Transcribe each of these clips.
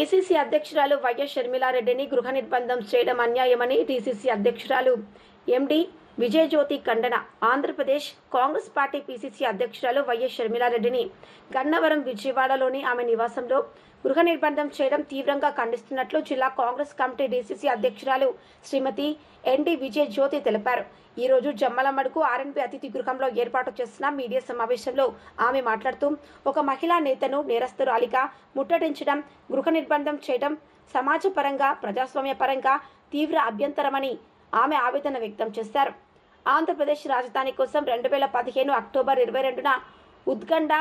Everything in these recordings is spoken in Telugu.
పీసీసీ అధ్యక్షురాలు వైఎస్ షర్మిలారెడ్డిని గృహ నిర్బంధం చేయడం అన్యాయమని టీసీసీ అధ్యక్షురాలు ఎండి విజయజ్యోతి ఖండన. ఆంధ్రప్రదేశ్ కాంగ్రెస్ పార్టీ పీసీసీ అధ్యక్షురాలు వైఎస్ షర్మిలారెడ్డిని గన్నవరం విజయవాడలోని ఆమె నివాసంలో గృహ నిర్బంధం చేయడం తీవ్రంగా ఖండిస్తున్నట్లు జిల్లా కాంగ్రెస్ కమిటీ డీసీసీ అధ్యక్షురాలు శ్రీమతి ఎన్డి విజయజ్యోతి తెలిపారు. ఈ రోజు జమ్మలమడుగు ఆర్ఎన్పి అతిథి గృహంలో ఏర్పాటు చేసిన మీడియా సమావేశంలో ఆమె మాట్లాడుతూ ఒక మహిళా నేతను నేరస్తురాలిగా ముట్టడించడం గృహ నిర్బంధం చేయడం సమాజపరంగా ప్రజాస్వామ్యపరంగా తీవ్ర అభ్యంతరమని ఆమె ఆవేదన వ్యక్తం చేశారు. ఆంధ్రప్రదేశ్ రాజధాని కోసం రెండు వేల పదిహేను అక్టోబర్ ఇరవై రెండున ఉద్గండ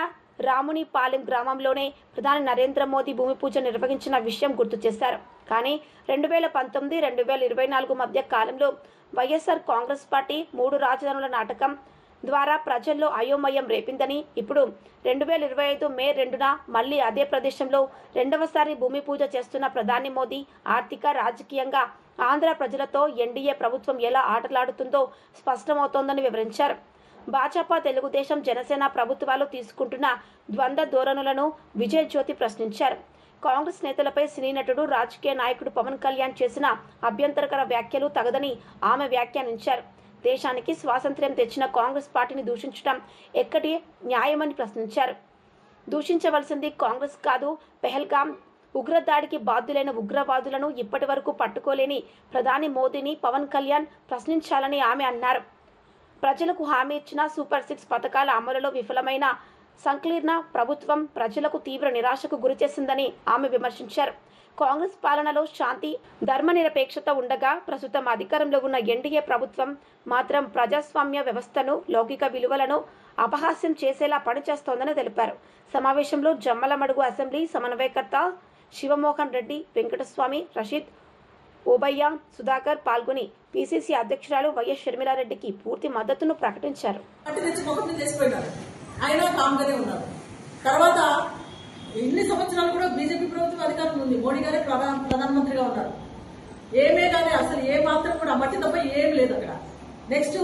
రామునిపాలెం గ్రామంలోనే ప్రధాని నరేంద్ర మోదీ భూమి పూజ నిర్వహించిన విషయం గుర్తు చేశారు. కానీ రెండు వేల పంతొమ్మిది రెండు వేల ఇరవై నాలుగు మధ్య కాలంలో వైఎస్ఆర్ కాంగ్రెస్ పార్టీ మూడు రాజధానుల నాటకం ద్వారా ప్రజల్లో అయోమయం రేపిందని ఇప్పుడు రెండు వేల ఇరవై ఐదు మే రెండున మళ్ళీ అదే ప్రదేశంలో రెండవసారి భూమి పూజ చేస్తున్న ప్రధాని మోదీ ఆర్థిక రాజకీయంగా ఆంధ్ర ప్రజలతో ఎన్డీఏ ప్రభుత్వం ఎలా ఆటలాడుతుందో స్పష్టమవుతోందని వివరించారు. భాజపా తెలుగుదేశం జనసేన ప్రభుత్వాలు తీసుకుంటున్న ద్వంద్వ ధోరణులను విజయ్ జ్యోతి ప్రశ్నించారు. కాంగ్రెస్ నేతలపై సినీ నటుడు రాజకీయ నాయకుడు పవన్ కళ్యాణ్ చేసిన అభ్యంతరకర వ్యాఖ్యలు తగదని ఆమె వ్యాఖ్యానించారు. దేశానికి స్వాతంత్ర్యం తెచ్చిన కాంగ్రెస్ పార్టీని దూషించడం ఎక్కడి న్యాయమని ప్రశ్నించారు. దూషించవలసింది కాంగ్రెస్ కాదు పెహల్గాం ఉగ్రదాడికి బాధ్యులైన ఉగ్రవాదులను ఇప్పటి వరకు పట్టుకోలేని ప్రధాని మోదీని పవన్ కళ్యాణ్ ప్రశ్నించాలని ఆమె అన్నారు. ప్రజలకు హామీ ఇచ్చిన సూపర్ సిక్స్ పథకాల అమలులో విఫలమైన సంకీర్ణ ప్రభుత్వం ప్రజలకు తీవ్ర నిరాశకు గురిచేసిందని ఆమె విమర్శించారు. కాంగ్రెస్ పాలనలో శాంతి ధర్మనిరపేక్షత ఉండగా ప్రస్తుతం అధికారంలో ఉన్న ఎన్డీఏ ప్రభుత్వం మాత్రం ప్రజాస్వామ్య వ్యవస్థను లౌకిక విలువలను అపహాస్యం చేసేలా పనిచేస్తోందని తెలిపారు. సమావేశంలో జమ్మలమడుగు అసెంబ్లీ సమన్వయకర్త శివమోహన్ రెడ్డి వెంకటస్వామి రషీద్ ఓబయ్య సుధాకర్ పాల్గొని పీసీసీ అధ్యక్షురాలు వైఎస్ షర్మిలారెడ్డికి పూర్తి మద్దతును ప్రకటించారు. ఆయన ఉన్నారు. తర్వాత ఇన్ని సంవత్సరాలు కూడా బీజేపీ ప్రభుత్వం అధికారం ఉంది. మోడీ గారే ప్రధాన ప్రధానమంత్రిగా ఉన్నారు. ఏమే కానీ అసలు ఏ మాత్రం కూడా మట్టి తప్ప ఏం లేదు అక్కడ. నెక్స్ట్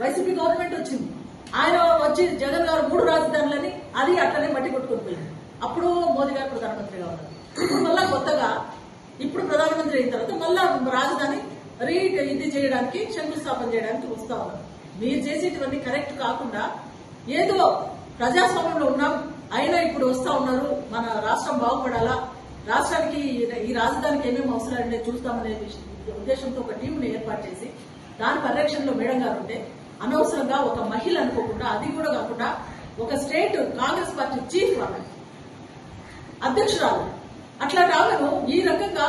వైసీపీ గవర్నమెంట్ వచ్చింది. ఆయన వచ్చి జగన్ గారు మూడు రాజధానులని అది అట్లనే మట్టి కొట్టుకొని పోయింది. అప్పుడు మోదీ గారు ప్రధానమంత్రిగా ఉన్నారు. ఇప్పుడు మళ్ళా కొత్తగా ఇప్పుడు ప్రధానమంత్రి అయిన తర్వాత మళ్ళా రాజధాని రీ ఇది చేయడానికి శంకుస్థాపన చేయడానికి వస్తా ఉన్నారు. మీరు చేసేటివన్నీ కరెక్ట్ కాకుండా ఏదో ప్రజాస్వామ్యంలో ఉన్నాం అయినా ఇప్పుడు వస్తా ఉన్నారు మన రాష్ట్రం బాగుపడాలా రాష్ట్రానికి ఈ రాజధానికి ఏమేమి అవసరాలు చూస్తామనే ఉద్దేశంతో ఒక టీంను ఏర్పాటు చేసి దాని పరిరక్షణలో మేడం గారు ఉంటే అనవసరంగా ఒక మహిళ అనుకోకుండా అది కూడా కాకుండా ఒక స్టేట్ కాంగ్రెస్ పార్టీ చీఫ్ అధ్యక్షురాలు అట్లా ఆమెను ఈ రకంగా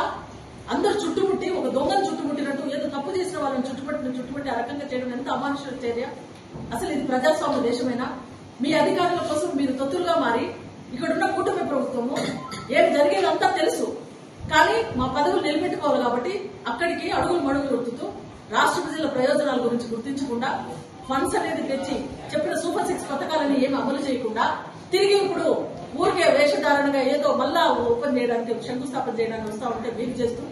అందరు చుట్టుముట్టి ఒక దొంగను చుట్టుముట్టినట్టు ఏదో తప్పు చేసిన వాళ్ళని చుట్టుపట్టిన చుట్టుముట్టి ఆ రకంగా చేయడం ఎంత అమానుష చర్య? అసలు ఇది ప్రజాస్వామ్య దేశమేనా? మీ అధికారుల కోసం మీరు తొత్తులుగా మారి ఇక్కడున్న కూటమి ప్రభుత్వము ఏం జరిగేదంతా తెలుసు. కానీ మా పదవులు నిలబెట్టుకోవాలి కాబట్టి అక్కడికి అడుగులు మడుగులు ఉడుతుతూ రాష్ట్ర ప్రజల ప్రయోజనాల గురించి గుర్తించకుండా ఫండ్స్ అనేది తెచ్చి చెప్పిన సూపర్ సిక్స్ పథకాలని ఏమి అమలు చేయకుండా తిరిగి ఇప్పుడు ఊరికే వేషధారణగా ఏదో మళ్ళా ఓపెన్ చేయడానికి శంకుస్థాపన చేయడానికి వస్తా ఉంటే వీలు చేస్తూ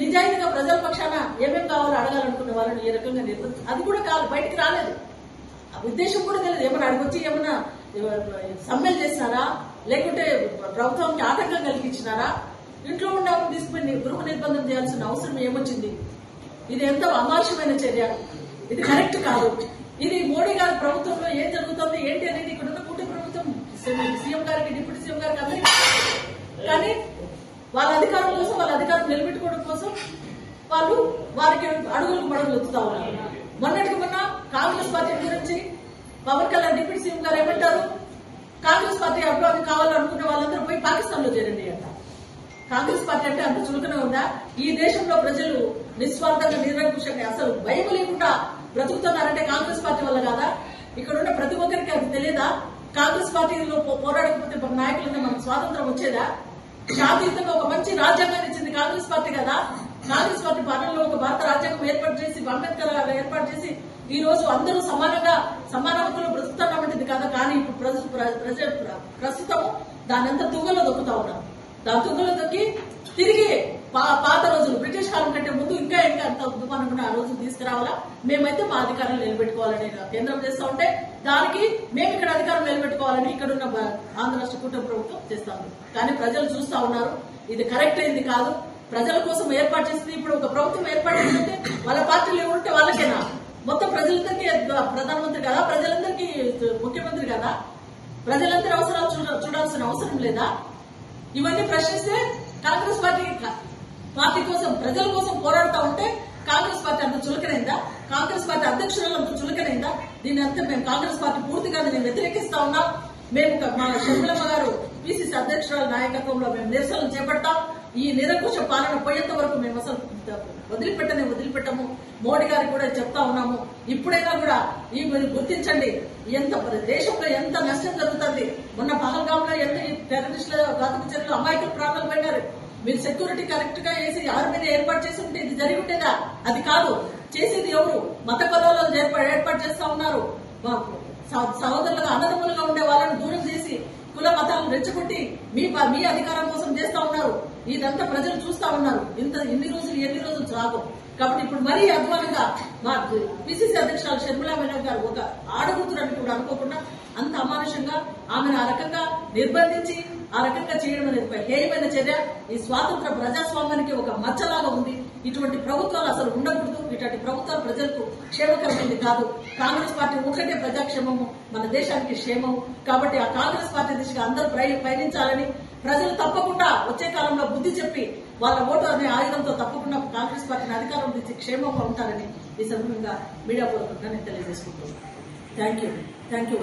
నిజాయితీగా ప్రజల పక్షాన ఏమేం కావాలో అడగాలనుకున్న వాళ్ళని ఏ రకంగా నిర్బంధ అది కూడా కాదు బయటకు రాలేదు. ఆ ఉద్దేశం కూడా తెలియదు. ఏమన్నా అడిగొచ్చి ఏమన్నా సమ్మెలు చేసినారా? లేకుంటే ప్రభుత్వానికి ఆటంకం కలిగించినారా? ఇంట్లో ఉన్న తీసుకుని గృహ నిర్బంధం చేయాల్సిన అవసరం ఏమొచ్చింది? ఇది ఎంత అమార్షమైన చర్య. ఇది కరెక్ట్ కాదు. ఇది మోడీ గారి ప్రభుత్వంలో ఏం జరుగుతుంది ఏంటి అనేది ఇక్కడ ఉన్న కూటమి ప్రభుత్వం సీఎం గారికి డిప్యూటీ సీఎం గారికి అందరికీ కానీ వాళ్ళ అధికారం కోసం వాళ్ళ అధికారం నిలబెట్టుకోవడం కోసం వాళ్ళు వారికి అడుగులకు మడుగులు ఎత్తుతా ఉన్నారు. మొన్నటికి మొన్న కాంగ్రెస్ పార్టీ గురించి పవన్ కళ్యాణ్ డిప్యూటీ సీఎం గారు ఏమంటారు? కాంగ్రెస్ పార్టీ అభివృద్ధి కావాలనుకునే వాళ్ళందరూ పోయి పాకిస్తాన్లో చేరండి అంట. కాంగ్రెస్ పార్టీ అంటే అంత చులకన ఉందా? ఈ దేశంలో ప్రజలు నిస్వార్థంగా నిరంకుశంగా అసలు భయం లేకుండా బ్రతుకుతున్నారంటే కాంగ్రెస్ పార్టీ వల్ల కాదా? ఇక్కడ ఉన్న ప్రతి ఒక్కరికి అది తెలియదా? కాంగ్రెస్ పార్టీలో పోరాడకపోతే మన నాయకులంటే మనకు స్వాతంత్రం వచ్చేదా? జాతీయంగా ఒక మంచి రాజ్యాంగాన్ని ఇచ్చింది కాంగ్రెస్ పార్టీ కదా? కాంగ్రెస్ పార్టీ పాలనలో ఒక భారత రాజ్యాంగం ఏర్పాటు చేసి అంబేద్కర్ ఏర్పాటు చేసి ఈ రోజు అందరూ సమానంగా సమాన హక్కులు బ్రతుకుతున్నామంటుంది కదా. కానీ ఇప్పుడు ప్రజ- ప్ర- ప్రజ ప్రస్తుతం దానంతా తుంగలో దొక్కుతా ఉన్నారు దాని తుంగలో దొక్కి తిరిగి పాత రోజులు బ్రిటిష్ కాలం కంటే ముందు ఇంకా ఇంకా అంత ఉద్యమానం ఆ రోజు తీసుకురావాలా? మేమైతే మా అధికారం నిలబెట్టుకోవాలని కేంద్రం చేస్తా ఉంటే దానికి మేము ఇక్కడ అధికారం నిలబెట్టుకోవాలని ఇక్కడ ఉన్న ఆంధ్ర రాష్ట్ర కూటమి ప్రభుత్వం చేస్తా కానీ ప్రజలు చూస్తా ఉన్నారు ఇది కరెక్ట్ అయింది కాదు. ప్రజల కోసం ఏర్పాటు చేసింది ఇప్పుడు ఒక ప్రభుత్వం ఏర్పాటు చేసిందంటే వాళ్ళ పార్టీలు ఉంటే వాళ్ళకేనా? మొత్తం ప్రజలందరికీ ప్రధానమంత్రి కదా? ప్రజలందరికీ ముఖ్యమంత్రి కదా? ప్రజలందరి అవసరాలు చూడ- చూడాల్సిన అవసరం లేదా? ఇవన్నీ ప్రశ్నిస్తే కాంగ్రెస్ పార్టీ పార్టీ కోసం ప్రజల కోసం పోరాడుతూ ఉంటే కాంగ్రెస్ పార్టీ అంత చులకనైందా? కాంగ్రెస్ పార్టీ అధ్యక్షురాలు అంత చులకనైందా? దీని అంతా మేము కాంగ్రెస్ పార్టీ పూర్తిగా నేను వ్యతిరేకిస్తా ఉన్నాం. మేము మా షర్మిలమ్మ గారు పిసిసి అధ్యక్షురాల నాయకత్వంలో మేము నిరసనలు చేపడతాం ఈ నిరంకుశ పాలన పోయేంత వరకు మేము అసలు వదిలిపెట్టనే వదిలిపెట్టము. మోడీ గారికి కూడా చెప్తా ఉన్నాము. ఇప్పుడైనా కూడా ఈ మీరు గుర్తించండి. ఎంత దేశంలో ఎంత నష్టం జరుగుతుంది? మొన్న పహల్గామ్లో ఎంత టెర్రరిస్టుల ఘాతక చర్యలు అమాయకులు ప్రాణాలు పోయినారు. మీరు సెక్యూరిటీ కరెక్ట్గా వేసి ఆర్మీని ఏర్పాటు చేసి ఉంటే ఇది జరిగి ఉంటేదా అది కాదు. చేసేది ఎవరు? మత కలవలను ఏర్పాటు చేస్తా ఉన్నారు. సహ- సహోదరులుగా అన్నదమ్ములుగా ఉండే వాళ్ళని దూరం చేసి కుల మతాలను రెచ్చగొట్టి మీ మీ అధికారం కోసం చేస్తా ఉన్నారు. ఇదంతా ప్రజలు చూస్తా ఉన్నారు. ఇంత ఇన్ని రోజులు ఎన్ని రోజులు సాగు కాబట్టి ఇప్పుడు మరీ అధ్వానంగా మా పిసిసి అధ్యక్షురాలు షర్మిలా మేనన్ గారు ఒక ఆడగుతురని కూడా అనుకోకుండా అంత అమానుషంగా ఆమెను ఆ రకంగా నిర్బంధించి ఆ రకంగా చేయడం అనేది ఒక హేయమైన చర్య. ఈ స్వాతంత్ర ప్రజాస్వామ్యానికి ఒక మచ్చలాగా ఉంది. ఇటువంటి ప్రభుత్వాలు అసలు ఉండకూడదు. ఇటువంటి ప్రభుత్వాలు ప్రజలకు క్షేమకరమైనది కాదు. కాంగ్రెస్ పార్టీ ఒకటే ప్రజాక్షేమము. మన దేశానికి క్షేమము కాబట్టి ఆ కాంగ్రెస్ పార్టీ దిశగా అందరూ ప్రయ- పయనించాలని ప్రజలు తప్పకుండా వచ్చే కాలంలో బుద్ధి చెప్పి వాళ్ళ ఓటు అనే ఆయుధంతో తప్పకుండా కాంగ్రెస్ పార్టీని అధికారం తెచ్చి క్షేమంగా ఉంటారని ఈ సందర్భంగా మీడియా పూర్వకంగా నేను తెలియజేసుకుంటున్నాను. Thank you. Thank you